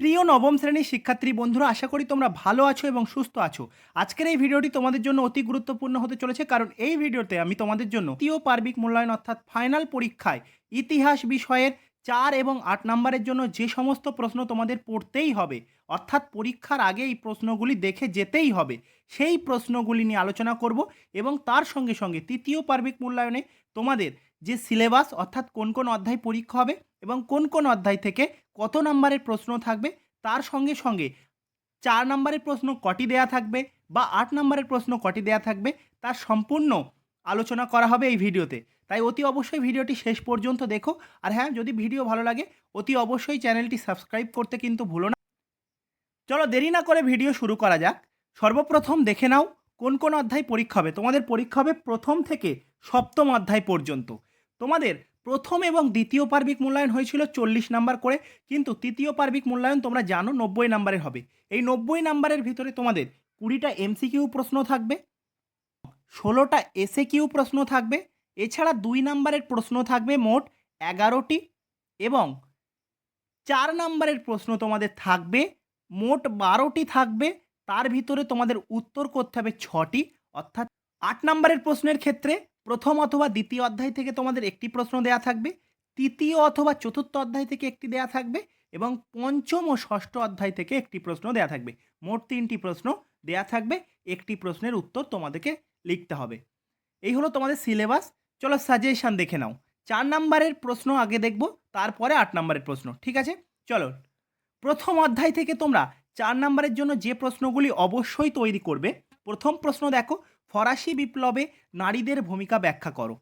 প্রিয় নবম শ্রেণির শিক্ষার্থী বন্ধুরা, আশা করি তোমরা ভালো আছো এবং সুস্থ আছো। আজকের এই ভিডিওটি তোমাদের জন্য অতি গুরুত্বপূর্ণ হতে চলেছে, কারণ এই ভিডিওতে আমি তোমাদের জন্য তৃতীয় পার্বিক মূল্যায়ন অর্থাৎ ফাইনাল পরীক্ষায় ইতিহাস বিষয়ের চার এবং আট নম্বরের জন্য যে সমস্ত প্রশ্ন তোমাদের পড়তেই হবে, অর্থাৎ পরীক্ষার আগে এই প্রশ্নগুলি দেখে যেতেই হবে, সেই প্রশ্নগুলি নিয়ে আলোচনা করব এবং তার সঙ্গে সঙ্গে তৃতীয় পার্বিক মূল্যায়নে তোমাদের যে সিলেবাস, অর্থাৎ কোন কোন অধ্যায় পরীক্ষা হবে এবং কোন কোন অধ্যায় থেকে কত নম্বরের প্রশ্ন থাকবে, তার সঙ্গে সঙ্গে চার নম্বরের প্রশ্ন কটি দেয়া থাকবে বা আট নম্বরের প্রশ্ন কটি দেয়া থাকবে, তার সম্পূর্ণ আলোচনা করা হবে এই ভিডিওতে। তাই অতি অবশ্যই ভিডিওটি শেষ পর্যন্ত দেখো। আর হ্যাঁ যদি ভিডিও ভালো লাগে, অতি অবশ্যই চ্যানেলটি সাবস্ক্রাইব করতে কিন্তু ভুলো না। চলো দেরি না করে ভিডিও শুরু করা যাক। সর্বপ্রথম দেখে নাও কোন কোন অধ্যায় পরীক্ষা হবে। তোমাদের পরীক্ষা হবে প্রথম থেকে সপ্তম অধ্যায় পর্যন্ত। তোমাদের প্রথম এবং দ্বিতীয় পার্বিক মূল্যায়ন হয়েছিল চল্লিশ নাম্বার করে, কিন্তু তৃতীয় পার্বিক মূল্যায়ন তোমরা জানো নব্বই নাম্বারের হবে। এই নব্বই নাম্বারের ভিতরে তোমাদের কুড়িটা এমসিকিউ প্রশ্ন থাকবে, ষোলোটা এসে কিউ প্রশ্ন থাকবে এছাড়া দুই নাম্বারের প্রশ্ন থাকবে মোট এগারোটি এবং চার নাম্বারের প্রশ্ন তোমাদের থাকবে, মোট বারোটি থাকবে, তার ভিতরে তোমাদের উত্তর করতে হবে ছটি। অর্থাৎ আট নম্বরের প্রশ্নের ক্ষেত্রে প্রথম অথবা দ্বিতীয় অধ্যায় থেকে তোমাদের একটি প্রশ্ন দেয়া থাকবে, তৃতীয় অথবা চতুর্থ অধ্যায় থেকে একটি দেয়া থাকবে এবং পঞ্চম ও ষষ্ঠ অধ্যায় থেকে একটি প্রশ্ন দেয়া থাকবে। মোট তিনটি প্রশ্ন দেয়া থাকবে, একটি প্রশ্নের উত্তর তোমাদেরকে লিখতে হবে। এই হলো তোমাদের সিলেবাস। চলো সাজেশন দেখে নাও। চার নাম্বারের প্রশ্ন আগে দেখব, তারপরে আট নাম্বারের প্রশ্ন, ঠিক আছে? চলো, প্রথম অধ্যায় থেকে তোমরা চার নাম্বারের জন্য যে প্রশ্নগুলি অবশ্যই তৈরি করবে, প্রথম প্রশ্ন দেখো, ফরাসি বিপ্লবে নারীদের ভূমিকা ব্যাখ্যা করো।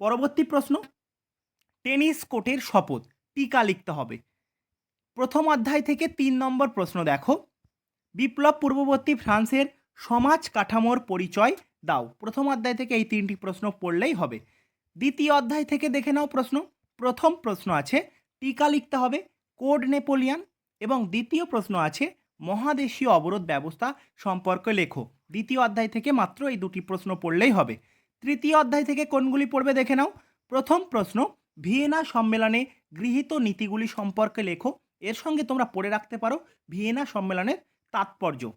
পরবর্তী প্রশ্ন, টেনিস কোর্টের শপথ, টিকা লিখতে হবে। প্রথম অধ্যায় থেকে তিন নম্বর প্রশ্ন দেখো, বিপ্লব পূর্ববর্তী ফ্রান্সের সমাজ কাঠামোর পরিচয় দাও। প্রথম অধ্যায় থেকে এই তিনটি প্রশ্ন পড়লেই হবে। দ্বিতীয় অধ্যায় থেকে দেখে নাও প্রশ্ন। প্রথম প্রশ্ন আছে, টিকা লিখতে হবে, কোড নেপোলিয়ান। এবং দ্বিতীয় প্রশ্ন আছে, মহাদেশীয় অবরোধ ব্যবস্থা সম্পর্কে লেখো। দ্বিতীয় অধ্যায় থেকে মাত্র এই দুটি প্রশ্ন পড়লেই হবে। তৃতীয় অধ্যায় থেকে কোনগুলি পড়বে দেখে নাও। প্রথম প্রশ্ন, ভিয়েনা সম্মেলনে গৃহীত নীতিগুলি সম্পর্কে লেখো। এর সঙ্গে তোমরা পড়ে রাখতে পারো ভিয়েনা সম্মেলনের তাৎপর্য।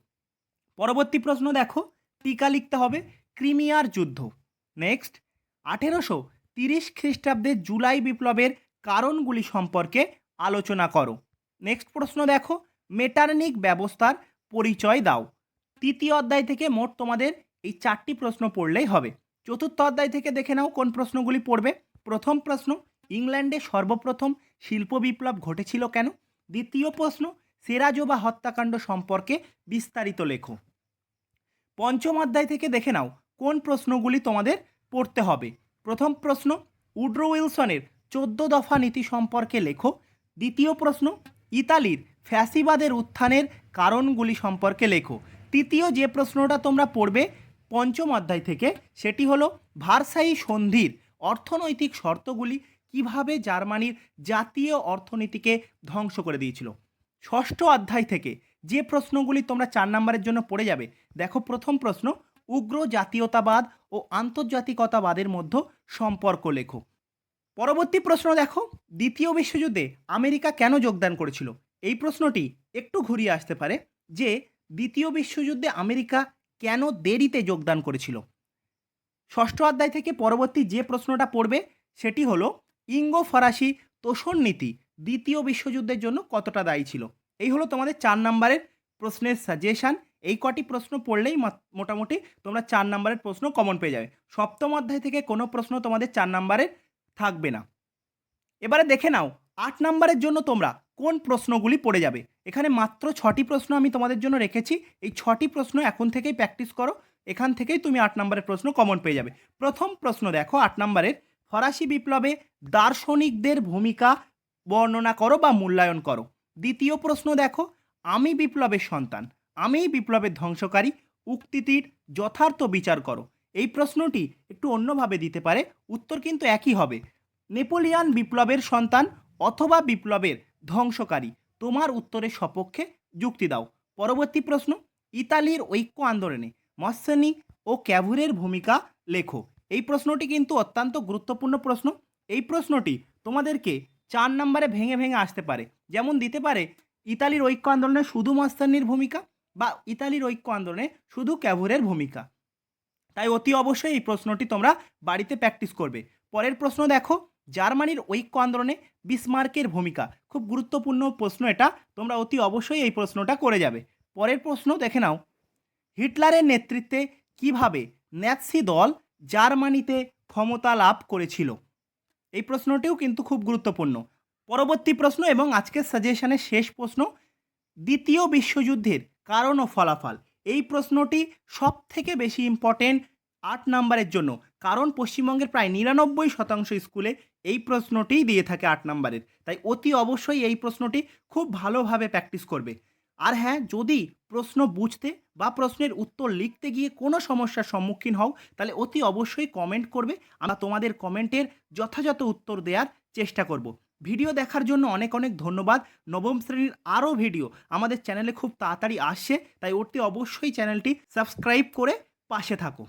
পরবর্তী প্রশ্ন দেখো, টিকা লিখতে হবে ক্রিমিয়ার যুদ্ধ। নেক্সট আঠেরোশো তিরিশ খ্রিস্টাব্দের জুলাই বিপ্লবের কারণগুলি সম্পর্কে আলোচনা করো। নেক্সট প্রশ্ন দেখো, মেটারনিক ব্যবস্থার পরিচয় দাও। তৃতীয় অধ্যায় থেকে মোট তোমাদের এই চারটি প্রশ্ন পড়লেই হবে। চতুর্থ অধ্যায় থেকে দেখে নাও কোন প্রশ্নগুলি পড়বে। প্রথম প্রশ্ন, ইংল্যান্ডে সর্বপ্রথম শিল্প বিপ্লব ঘটেছিল কেন? দ্বিতীয় প্রশ্ন সেরাজোবা হত্যাকাণ্ড সম্পর্কে বিস্তারিত লেখো। পঞ্চম অধ্যায় থেকে দেখে নাও কোন প্রশ্নগুলি তোমাদের পড়তে হবে? প্রথম প্রশ্ন, উড্রো উইলসনের চোদ্দ দফা নীতি সম্পর্কে লেখো। দ্বিতীয় প্রশ্ন, ইতালির ফ্যাসিবাদের উত্থানের কারণগুলি সম্পর্কে লেখো। তৃতীয় যে প্রশ্নটা তোমরা পড়বে পঞ্চম অধ্যায় থেকে, সেটি হলো ভারসাই সন্ধির অর্থনৈতিক শর্তগুলি কীভাবে জার্মানির জাতীয় অর্থনীতিকে ধ্বংস করে দিয়েছিল। ষষ্ঠ অধ্যায় থেকে যে প্রশ্নগুলি তোমরা চার নম্বরের জন্য পড়ে যাবে, দেখো প্রথম প্রশ্ন উগ্র জাতীয়তাবাদ ও আন্তর্জাতিকতাবাদের মধ্যে সম্পর্ক লেখো। পরবর্তী প্রশ্ন দেখো, দ্বিতীয় বিশ্বযুদ্ধে আমেরিকা কেন যোগদান করেছিল? এই প্রশ্নটি একটু ঘুরিয়ে আসতে পারে যে, দ্বিতীয় বিশ্বযুদ্ধে আমেরিকা কেন দেরিতে যোগদান করেছিল? ষষ্ঠ অধ্যায় থেকে পরবর্তী যে প্রশ্নটা পড়বে, সেটি হলো ইঙ্গো ফরাসি তোষণ নীতি দ্বিতীয় বিশ্বযুদ্ধের জন্য কতটা দায়ী ছিল? এই হলো তোমাদের চার নম্বরের প্রশ্নের সাজেশান এই কটি প্রশ্ন পড়লেই মোটামুটি তোমরা চার নম্বরের প্রশ্ন কমন পেয়ে যাবে। সপ্তম অধ্যায় থেকে কোনো প্রশ্ন তোমাদের চার নম্বরের থাকবে না। এবারে দেখে নাও, আট নম্বরের জন্য তোমরা কোন প্রশ্নগুলি পড়ে যাবে? এখানে মাত্র ছটি প্রশ্ন আমি তোমাদের জন্য রেখেছি। এই ছটি প্রশ্ন এখন থেকেই প্র্যাকটিস করো। এখান থেকেই তুমি আট নম্বরের প্রশ্ন কমন পেয়ে যাবে। প্রথম প্রশ্ন দেখো, আট নম্বরের, ফরাসি বিপ্লবে দার্শনিকদের ভূমিকা বর্ণনা করো বা মূল্যায়ন করো। দ্বিতীয় প্রশ্ন দেখো, আমি বিপ্লবের সন্তান। আমি বিপ্লবের ধ্বংসকারী, উক্তিটির যথার্থ বিচার করো। এই প্রশ্নটি একটু অন্যভাবে দিতে পারে, উত্তর কিন্তু একই হবে। নেপোলিয়ান বিপ্লবের সন্তান অথবা বিপ্লবের ধ্বংসকারী, তোমার উত্তরের সপক্ষে যুক্তি দাও। পরবর্তী প্রশ্ন, ইতালির ঐক্য আন্দোলনে মস্সেনি ও ক্যাভুরের ভূমিকা লেখো। এই প্রশ্নটি কিন্তু অত্যন্ত গুরুত্বপূর্ণ প্রশ্ন। এই প্রশ্নটি তোমাদেরকে চার নম্বরে ভেঙে ভেঙে আসতে পারে। যেমন দিতে পারে, ইতালির ঐক্য আন্দোলনে শুধু মাস্তানির ভূমিকা বা ইতালির ঐক্য আন্দোলনে শুধু ক্যাভুরের ভূমিকা। তাই অতি অবশ্যই এই প্রশ্নটি তোমরা বাড়িতে প্র্যাকটিস করবে। পরের প্রশ্ন দেখো, জার্মানির ঐক্য আন্দোলনে বিসমার্কের ভূমিকা। খুব গুরুত্বপূর্ণ প্রশ্ন এটা, তোমরা অতি অবশ্যই এই প্রশ্নটা করে যাবে। পরের প্রশ্ন দেখে নাও, হিটলারের নেতৃত্বে কীভাবে ন্যাৎসি দল জার্মানিতে ক্ষমতা লাভ করেছিল? এই প্রশ্নটিও কিন্তু খুব গুরুত্বপূর্ণ। পরবর্তী প্রশ্ন এবং আজকের সাজেশনের শেষ প্রশ্ন, দ্বিতীয় বিশ্বযুদ্ধের কারণ ও ফলাফল? এই প্রশ্নটি সব থেকে বেশি ইম্পর্টেন্ট আট নাম্বারের জন্য। কারণ পশ্চিমবঙ্গের প্রায় নিরানব্বই শতাংশ স্কুলে এই প্রশ্নটিই দিয়ে থাকে আট নাম্বারের। তাই অতি অবশ্যই এই প্রশ্নটি খুব ভালোভাবে প্র্যাকটিস করবে। আর হ্যাঁ যদি প্রশ্ন বুঝতে বা প্রশ্নের উত্তর লিখতে গিয়ে কোনো সমস্যার সম্মুখীন হও, তাহলে অতি অবশ্যই কমেন্ট করবে। আমরা তোমাদের কমেন্টের যথাযথ উত্তর দেওয়ার চেষ্টা করব। ভিডিও দেখার জন্য অনেক অনেক ধন্যবাদ। নবম শ্রেণির আরও ভিডিও আমাদের চ্যানেলে খুব তাড়াতাড়ি আসছে, তাই ওটি অবশ্যই চ্যানেলটি সাবস্ক্রাইব করে পাশে থাকো